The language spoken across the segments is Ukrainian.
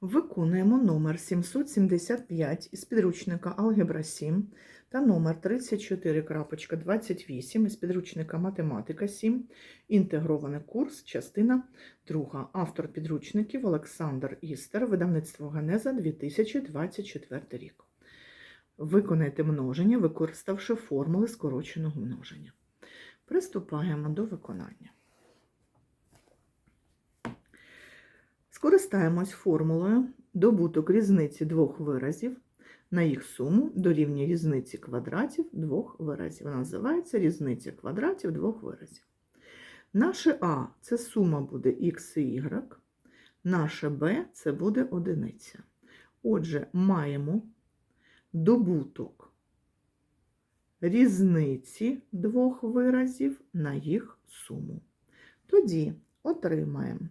Виконуємо номер 775 із підручника Алгебра 7 та номер 34.28 із підручника Математика 7, інтегрований курс, частина 2. Автор підручників Олександр Істер, видавництво Генеза 2024 рік. Виконайте множення, використавши формули скороченого множення. Приступаємо до виконання. Скористаємось формулою добуток різниці двох виразів на їх суму дорівнює різниці квадратів двох виразів. Вона називається різниця квадратів двох виразів. Наше А це сума буде х і y, наше Б це буде одиниця. Отже, маємо добуток різниці двох виразів на їх суму. Тоді отримаємо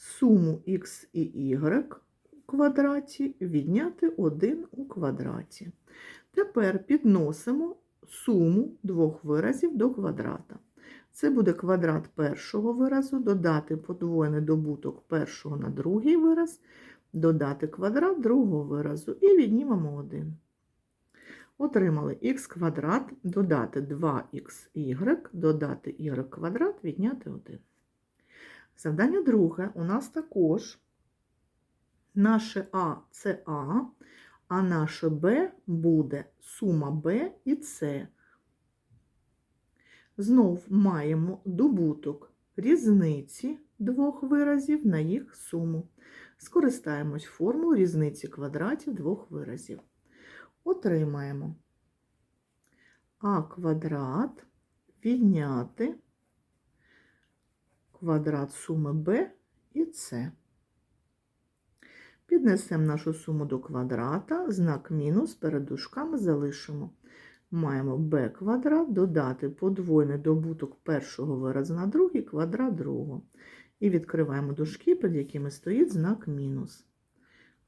суму х і y квадраті відняти 1 у квадраті. Тепер підносимо суму двох виразів до квадрата. Це буде квадрат першого виразу, додати подвоєний добуток першого на другий вираз, додати квадрат другого виразу і віднімемо 1. Отримали х квадрат, додати 2х, додати y квадрат, відняти 1. Завдання друге у нас також наше А це А, а наше Б буде сума Б і С. Знов маємо добуток різниці двох виразів на їх суму. Скористаємось формулою різниці квадратів двох виразів. Отримаємо А квадрат відняти квадрат суми b і c. Піднесемо нашу суму до квадрата, знак мінус перед дужками залишимо. Маємо b квадрат додати подвойний добуток першого виразу на другий квадрат другого. І відкриваємо дужки, під якими стоїть знак мінус.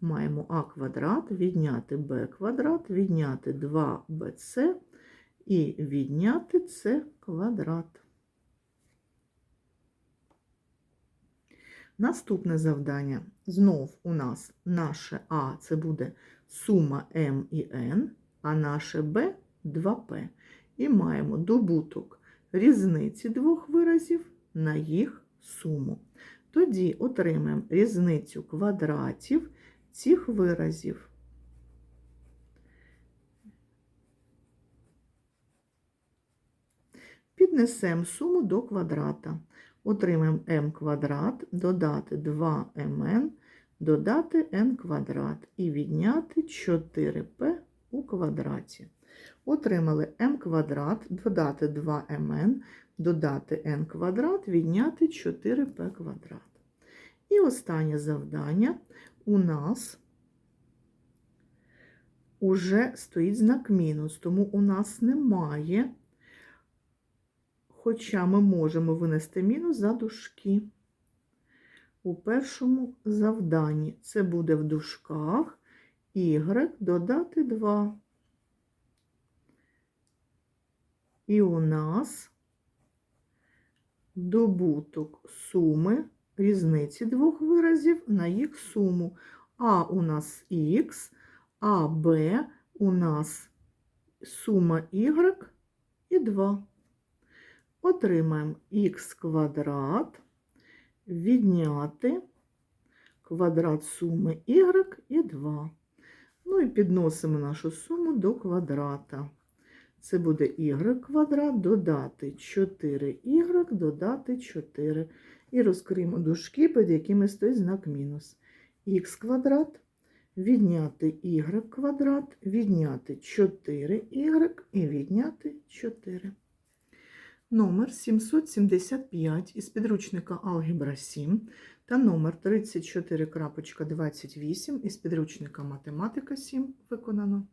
Маємо а квадрат, відняти b квадрат, відняти 2bc і відняти c квадрат. Наступне завдання. Знов у нас наше А це буде сума М і Н, а наше Б 2П. І маємо добуток різниці двох виразів на їх суму. Тоді отримаємо різницю квадратів цих виразів. Піднесемо суму до квадрата. Отримаємо m квадрат, додати 2mn, додати n квадрат і відняти 4p у квадраті. Отримали m квадрат, додати 2mn, додати n квадрат, відняти 4p квадрат. І останнє завдання у нас уже стоїть знак мінус, тому у нас немає хоча ми можемо винести мінус за дужки. У першому завданні це буде в дужках y додати 2. І у нас добуток суми різниці двох виразів на їх суму. А у нас х, а Б у нас сума y і 2 отримаємо х квадрат відняти квадрат суми y і 2. Ну і підносимо нашу суму до квадрата. Це буде y квадрат додати 4y додати 4. І розкриємо дужки, під якими стоїть знак мінус. х квадрат відняти y квадрат, відняти 4y і відняти 4 номер 775 із підручника Алгебра 7 та номер 34.28 із підручника Математика 7 виконано.